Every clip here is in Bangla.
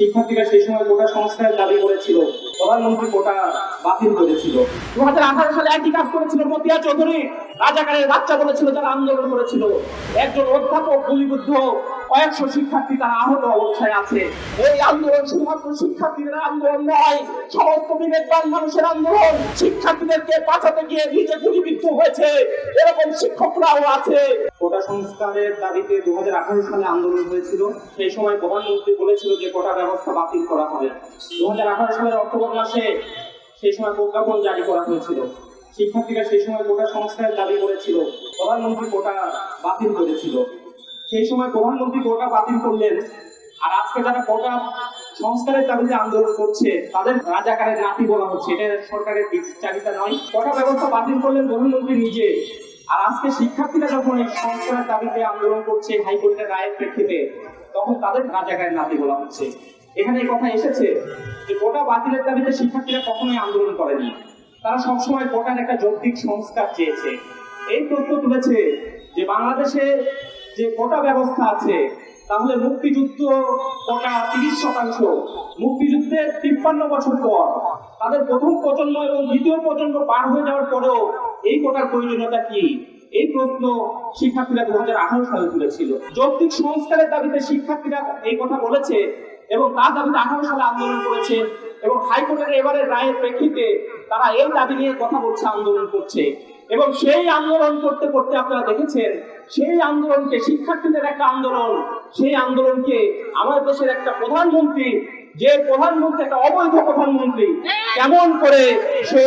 শিক্ষার্থীরা সেই সময় কোটা সংস্কারের দাবি করেছিল, প্রধানমন্ত্রী কোটা বাতিল করেছিল। দু হাজার আঠারো সালে একই কাজ করেছিল মতিয়া চৌধুরী, রাজাকারের বাচ্চা বলেছিল আন্দোলন করেছিল। একজন অধ্যাপক, গুলিবুদ্ধ, কয়েকশো শিক্ষার্থী তারা আহত অবস্থায় আছে। এই আন্দোলন শুধুমাত্র শিক্ষার্থীদের আন্দোলন নয়, সমস্ত বিবেকবান মানুষের আন্দোলন। শিক্ষার্থীদেরকে বাঁচাতে গিয়ে নিজে গুলিবিদ্ধ হয়েছে। এরকম শিক্ষকরাও আছে। কোটা সংস্কারের দাবিতে দু হাজার আঠারো সালে আন্দোলন হয়েছিল। সেই সময় প্রধানমন্ত্রী বলেছিল যে কোটা ব্যবস্থা বাতিল করা হবে। দু সালের অক্টোবর মাসে সেই সময় প্রজ্ঞাপন জারি করা হয়েছিল। শিক্ষার্থীরা সেই সময় কোটা সংস্কারের দাবি করেছিল। প্রধানমন্ত্রী কোটা বাতিল করেছিল। সেই সময় প্রধানমন্ত্রী কোটা বাতিল করলেন। আর আজকে যারা কোটা সংস্কারের দাবিতে আন্দোলন করছে, তাদের রাজাকারের নাতি বলা হচ্ছে। এটা সরকারের চাহিদা নয়। কোটা ব্যবস্থা বাতিল করলেন প্রধানমন্ত্রী নিজে। আর আজকে শিক্ষার্থীরা যখন এই সংস্কারের দাবিতে আন্দোলন করছে, হাইকোর্টের রায়ের প্রেক্ষিতে, তখন তাদের রাজাকারের নাতি বলা হচ্ছে। এখানে কথা এসেছে যে কোটা বাতিলের দাবিতে শিক্ষার্থীরা কখনোই আন্দোলন করেনি। তারা সবসময় কোটার একটা যৌক্তিক সংস্কার চেয়েছে। এই প্রশ্ন তুলেছে যে বাংলাদেশে যে কোটা ব্যবস্থা আছে, তাহলে মুক্তিযুদ্ধ কোটা তিরিশ শতাংশ, মুক্তিযুদ্ধের তিপ্পান্ন বছর পর তাদের প্রথম প্রজন্ম এবং দ্বিতীয় প্রজন্ম পার হয়ে যাওয়ার পরেও এই কোটার প্রয়োজনীয়তা কি? এই প্রশ্ন শিক্ষার্থীরা দু হাজার আঠারো সালে তুলেছিল যৌক্তিক সংস্কারের দাবিতে শিক্ষার্থীরা এই কথা বলেছে এবং তার দাবিতে আঠারো সালে আন্দোলন করেছে এবং হাইকোর্টের এবারের রায়ের প্রেক্ষিতে তারা এই দাবি নিয়ে কথা বলছে আন্দোলন করছে। এবং সেই আন্দোলন করতে করতে আপনারা দেখেছেন সেই আন্দোলনকে শিক্ষার্থীদের একটা আন্দোলন সেই আন্দোলনকে আমাদের দেশের একটা প্রধানমন্ত্রী যে প্রধানমন্ত্রী একটা অবৈধ প্রধানমন্ত্রী কেমন করে সে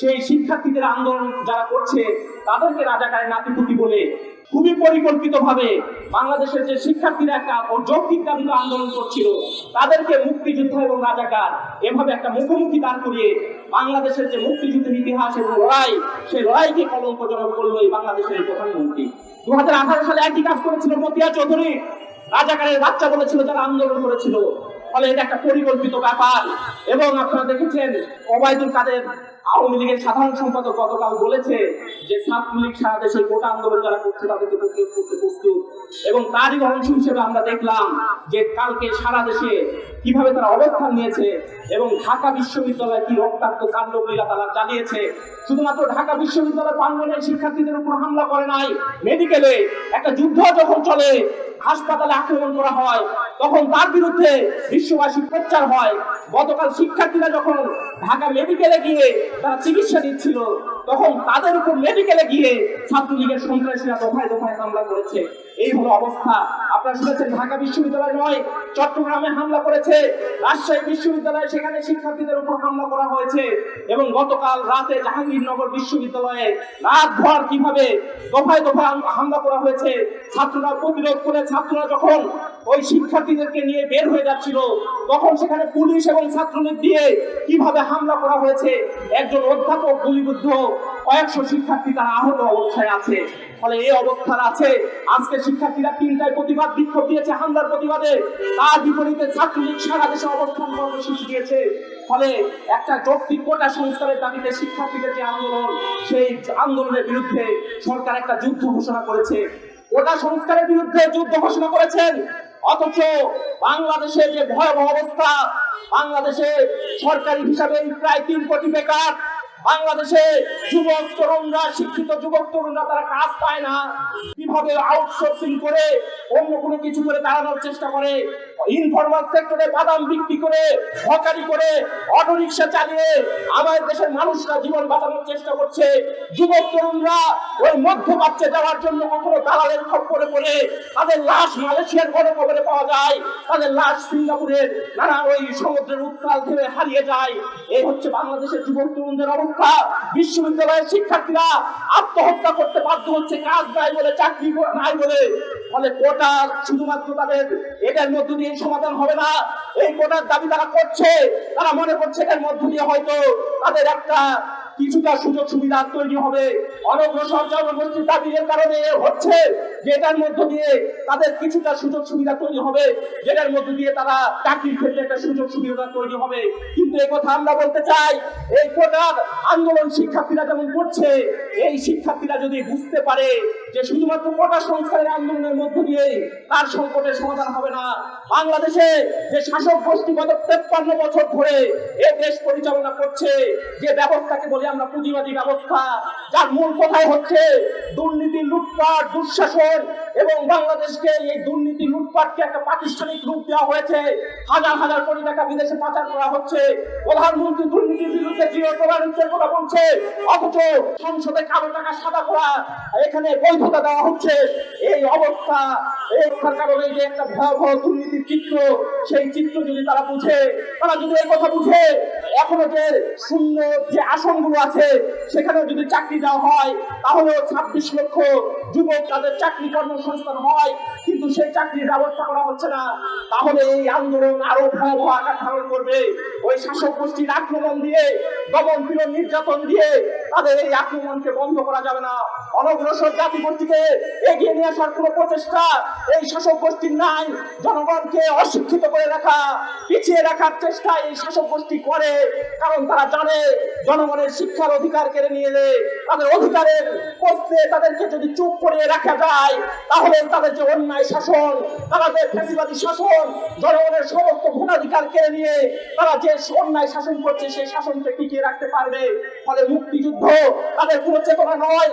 সেই শিক্ষার্থীদের আন্দোলন যারা করছে, তাদেরকে রাজাকারের নাতিপুতি বলে খুবই পরিকল্পিত ভাবে বাংলাদেশের যে শিক্ষার্থীরা একটা যৌক্তিক দাবিতে আন্দোলন করছিল, তাদেরকে মুক্তিযুদ্ধ এবং রাজাকার এভাবে একটা মুখোমুখি দাঁড় করিয়ে বাংলাদেশের যে মুক্তিযুদ্ধের ইতিহাস এবং লড়াই, সেই লড়াইকে কলঙ্কজনক করল এই বাংলাদেশের প্রধানমন্ত্রী। দু হাজার আঠারো সালে একই কাজ করেছিল মতিয়া চৌধুরী। রাজাকারের বাচ্চা বলেছিল, যারা আন্দোলন করেছিল ফলে এটা একটা পরিকল্পিত ব্যাপার। এবং আপনারা দেখেছেন, ওবায়দুল কাদের আওয়ামী লীগের সাধারণ সম্পাদক গতকাল বলেছে যে ছাত্রলীগ সারা দেশে কোটা আন্দোলন যারা করছে তাদেরকে প্রতিরোধ করতে প্রস্তুত। এবং তারই অংশ হিসেবে আমরা দেখলাম যে কালকে সারা দেশে কীভাবে তারা অবস্থান নিয়েছে এবং ঢাকা বিশ্ববিদ্যালয়ে কি রক্তাক্ত কাণ্ডলীলা তারা চালিয়েছে শুধুমাত্র ঢাকা বিশ্ববিদ্যালয় প্রাঙ্গনে শিক্ষার্থীদের উপর হামলা করে নাই মেডিকেলে একটা যুদ্ধ যখন চলে হাসপাতালে আক্রমণ করা হয় তখন তার বিরুদ্ধে বিশ্ববাসী প্রচার হয়। গতকাল শিক্ষার্থীরা যখন ঢাকা মেডিকেলে গিয়ে তারা চিকিৎসা দিচ্ছিল তখন তাদের উপর মেডিকেলে গিয়ে ছাত্রলীগের সন্ত্রাসীরা দফায় দফায় হামলা করেছে। এই হলো অবস্থা। আপনারা শুনেছেন, ঢাকা বিশ্ববিদ্যালয় নয়, চট্টগ্রামে হামলা করেছে। রাজশাহী বিশ্ববিদ্যালয়ে সেখানে শিক্ষার্থীদের উপর হামলা করা হয়েছে। এবং গতকাল রাতে জাহাঙ্গীরনগর বিশ্ববিদ্যালয়ে রাত ভর কীভাবে দফায় দফায় হামলা করা হয়েছে, ছাত্ররা প্রতিরোধ করে ছাত্ররা যখন ওই শিক্ষার্থীদেরকে নিয়ে বের হয়ে যাচ্ছিল। তখন সেখানে পুলিশ এবং ছাত্রলীগ দিয়ে কীভাবে হামলা করা হয়েছে, একজন অধ্যাপক গুলিবুদ্ধ, কয়েকশো শিক্ষার্থী তারা আহত অবস্থায় আছে। ফলে এই অবস্থার আছে, আজকে শিক্ষার্থীরা তিনটায় প্রতিবাদ, বিক্ষোভ দিয়েছে, হামলার প্রতিবাদে। তার বিপরীতে ছাত্রলীগ সারা দেশে অবস্থান কর্মসূচি দিয়েছে। ফলে একটা যৌক্তিক কোটা সংস্কারের দাবিতে শিক্ষার্থীদের যে আন্দোলন, সেই আন্দোলনের বিরুদ্ধে সরকার একটা যুদ্ধ ঘোষণা করেছে। কোটা সংস্কারের বিরুদ্ধে যুদ্ধ ঘোষণা করেছেন অথচ বাংলাদেশের যে ভয়াবহ অবস্থা, বাংলাদেশে সরকারি হিসাবে প্রায় তিন কোটি বেকার, বাংলাদেশে যুবক তরুণরা, শিক্ষিত যুবক তরুণরা তারা কাজ পায় না। কীভাবে আউটসোর্সিং করে অন্য কোনো কিছু করে দাঁড়ানোর চেষ্টা করে? ইনফরমাল সেক্টরে বাদাম বিক্রি করে, হকারি করে, অটো চালিয়ে আমাদের দেশের মানুষরা জীবন বাঁচানোর চেষ্টা করছে। যুবক তরুণরা ওই মধ্যপ্রাচ্যে যাওয়ার জন্য কখনো দালালের খপ্পরে পড়ে, তাদের লাশ মালয়েশিয়ার গণকবরে পাওয়া যায়, তাদের লাশ সিঙ্গাপুরের নানা ওই সমুদ্রের উত্তাল থেকে হারিয়ে যায়। এই হচ্ছে বাংলাদেশের যুবক তরুণদের অবস্থা। বিশ্ববিদ্যালয়ের শিক্ষার্থীরা আত্মহত্যা করতে বাধ্য হচ্ছে, কাজ নাই বলে, চাকরি নাই বলে। ফলে কোটা শুধুমাত্র তাদের এটার মধ্য দিয়ে সমাধান হবে না। এই কোটার দাবি তারা করছে। তারা মনে করছে এর মধ্য দিয়ে হয়তো তাদের একটা কিছুটা সুযোগ সুবিধা তৈরি হবে। অনগ্রসর জনগোষ্ঠীর দাবির কারণে হচ্ছে যে এটার মধ্য দিয়ে তাদের কিছুটা সুযোগ সুবিধা তৈরি হবে, যেটার মধ্য দিয়ে তারা চাকরির ক্ষেত্রে একটা সুযোগ সুবিধা তৈরি হবে। কিন্তু এই কথা আমরা বলতে চাই, এই কোটার আন্দোলন শিক্ষার্থীরা যেমন করছে, এই শিক্ষার্থীরা যদি বুঝতে পারে যে শুধুমাত্র কোটা সংস্কারের আন্দোলনের মধ্য দিয়ে তার সংকটের সমাধান হবে না, বাংলাদেশে যে শাসক গোষ্ঠী গত তেপ্পান্ন বছর ধরে এ দেশ পরিচালনা করছে, যে ব্যবস্থাকে বলি আমরা পুঁজিবাদী ব্যবস্থা, যার মূল কথাই হচ্ছে দুর্নীতি, লুটপাট, দুঃশাসন এবং বাংলাদেশকে এই দুর্নীতি লুটপাটকে একটা প্রাতিষ্ঠানিক রূপ দেওয়া হয়েছে। হাজার হাজার কোটি টাকা বিদেশে পাচার করা হচ্ছে। প্রধানমন্ত্রী দুর্নীতির বিরুদ্ধে জিরো টলারেন্সের কথা বলছে। অথচ সংসদে কালো টাকা, সাদা করা, এখানে বৈধতা দেওয়া হচ্ছে। এই অবস্থা, এই অবস্থার কারণে যে একটা ভয়াবহ দুর্নীতির চিত্র, সেই চিত্র যদি তারা বুঝে, তারা যদি এই কথা বুঝে, এখনও যে শূন্য যে আসনগুলো আছে, সেখানেও যদি চাকরি দেওয়া হয় তাহলে ছাব্বিশ লক্ষ যুবক তাদের চাকরি কর্মসংস্থান হয়, কিন্তু সেই চাকরির ব্যবস্থা করা হচ্ছে না। তাহলে এই আন্দোলন আরও ভয়াবহ আকার ধারণ করবে। ওই শাসক গোষ্ঠীর আক্রমণ দিয়ে, দমন নির্যাতন দিয়ে তাদের এই আক্রমণকে বন্ধ করা যাবে না। অনগ্রসর জাতি গোষ্ঠীকে এগিয়ে নিয়ে আসার কোনো প্রচেষ্টা এই শাসক গোষ্ঠীর নাই। জনগণকে অশিক্ষিত করে রাখা, পিছিয়ে রাখার চেষ্টা এই শাসক গোষ্ঠী করে, কারণ তারা জানে জনগণের শিক্ষার অধিকার কেড়ে নিয়ে এলে তাদের অধিকারের প্রশ্নে তাদেরকে যদি চুপ করে রাখা যায়, তাহলে তাদের যে অন্যায় শাসন, তারা যে ফ্যাসিবাদী শাসন, জনগণের সমস্ত ভোটাধিকার কেড়ে নিয়ে তারা যে অন্যায় শাসন করছে, সেই শাসনকে টিকিয়ে রাখতে পারবে। ফলে মুক্তিযুদ্ধ তাদের কোনো চেতনা নয়।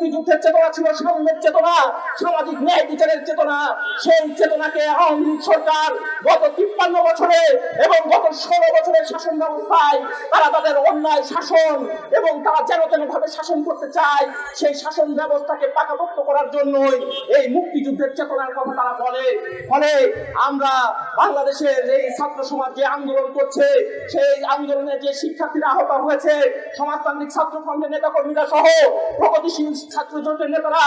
মুক্তিযুদ্ধের চেতনা ছিল, সাম্যের চেতনা, সামাজিক ন্যায় বিচারের চেতনা। সেই চেতনাকে আওয়ামী লীগ সরকার গত তিপ্পান্ন বছরে এবং গত ষোলো বছরের শাসন ব্যবস্থায় তারা তাদের অন্যায় শাসন এবং তারা যেন তেন ভাবে শাসন করতে চায়, সেই শাসন ব্যবস্থাকে পাকাপোক্ত করার জন্যই এই মুক্তিযুদ্ধের চেতনার কথা তারা বলে। ফলে আমরা বাংলাদেশের এই ছাত্র সমাজ যে আন্দোলন করছে, সেই আন্দোলনে যে শিক্ষার্থীরা আহত হয়েছে, সমাজতান্ত্রিক ছাত্র ফ্রন্টের নেতা কর্মীরা সহ প্রগতিশীল ছাত্র জোটের নেতারা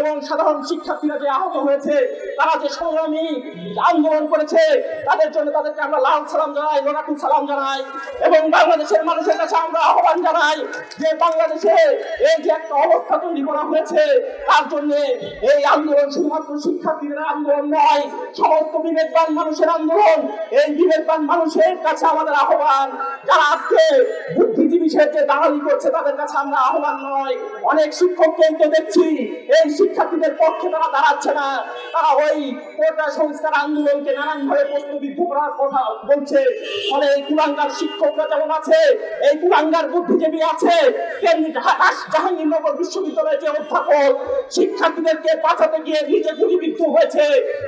এবং সাধারণ শিক্ষার্থীরা যে আহত হয়েছে, তারা যে সংগ্রামী আন্দোলন করেছে, তাদের জন্য তাদেরকে আমরা লাল সালাম জানাই লোনাটু সালাম জানাই এবং বাংলাদেশের মানুষের কাছে আমরা আহ্বান জানাই যে বাংলাদেশে এই যে একটা অবস্থা তৈরি করা হয়েছে, তার জন্য এই আন্দোলন শুধুমাত্র শিক্ষার্থীদের আন্দোলন নয়, সমস্ত বিবেকবান মানুষের আন্দোলন এই বিবেকবান মানুষের কাছে আমাদের আহ্বান যারা আজকে বুদ্ধিজীবী যে দালালি করছে, তাদের কাছে আমরা আহ্বান নয়। অনেক শিক্ষককে তো দেখছি, এই শিক্ষার্থীদের পক্ষে তারা দাঁড়াচ্ছে না। তারা ওই কোটা সংস্কার আন্দোলনকে নানান ভাবে প্রশ্নবিদ্ধ করার কথা বলছে। ফলে এই কুলাঙ্গার শিক্ষকরা যেমন আছে, এই কুলাঙ্গার বুদ্ধিজীবী আছে, তেমনি জাহাঙ্গীরনগর বিশ্ববিদ্যালয়ের যে অধ্যাপক, শিক্ষার্থীদেরকে বাঁচাতে গিয়ে নিজে গুলিবিদ্ধ হয়েছে।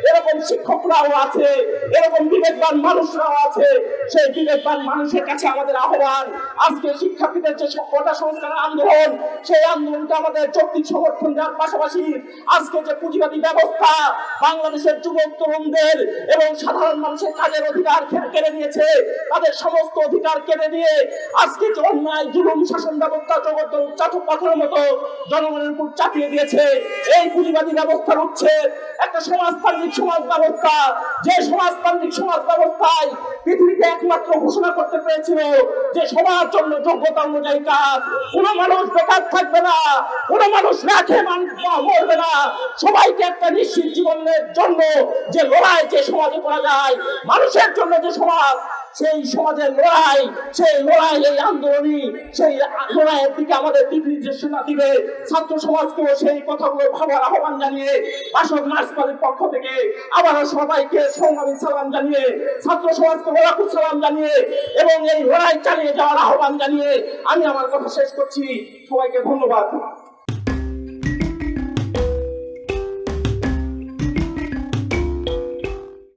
এরকম শিক্ষকরাও আছে, এরকম বিবেকবান মানুষরাও আছে। সেই বিবেকবান মানুষের কাছে আমাদের আহ্বান, আজকে শিক্ষার্থীদের যে কোটা সংস্কার আন্দোলন, সেই আন্দোলনকে আমাদের যৌক্তিক সমর্থন দেওয়ার পাশাপাশি আজকে যে পুঁজিবাদী ব্যবস্থা বাংলাদেশের যুবক তরুণদের এবং সাধারণ মানুষের কাজের অধিকার কেড়ে নিয়েছে, তাদের সমস্ত অধিকার কেড়ে নিয়ে আজকে যে অন্যায়, জুলুম, শাসন ব্যবস্থা জগৎ চাচক পাথরের মতো জনগণের উপর চাপিয়ে দিয়েছে, এই পুঁজিবাদী ব্যবস্থার উচ্ছে একটা সমাজতান্ত্রিক সমাজ ব্যবস্থা, যে সমাজতান্ত্রিক সমাজ ব্যবস্থায় পৃথিবীতে একমাত্র ঘোষণা করতে পেরেছিল যে সবার জন্য যোগ্যতা অনুযায়ী কাজ। কোন মানুষ বেকার থাকবে না, কোন মানুষ মান- মরবে না। সবাইকে একটা নিশ্চিত জীবনের জন্য যে লড়াই, যে সমাজে করা যায় মানুষের জন্য যে সমাজ সেই সমাজের লড়াই, সেই লড়াই এই আন্দোলনই সেই লড়াইয়ের দিকে আমাদের দিক নির্দেশনা দিবে, ছাত্র সমাজকেও সেই কথাগুলো ভাবার আহ্বান জানিয়ে বাসক নার্সপালের পক্ষ থেকে আবারও সবাইকে সংগ্রামী সালাম জানিয়ে, ছাত্র সমাজকে ওরাকু সালাম জানিয়ে এবং এই লড়াই চালিয়ে যাওয়ার আহ্বান জানিয়ে আমি আমার কথা শেষ করছি। সবাইকে ধন্যবাদ।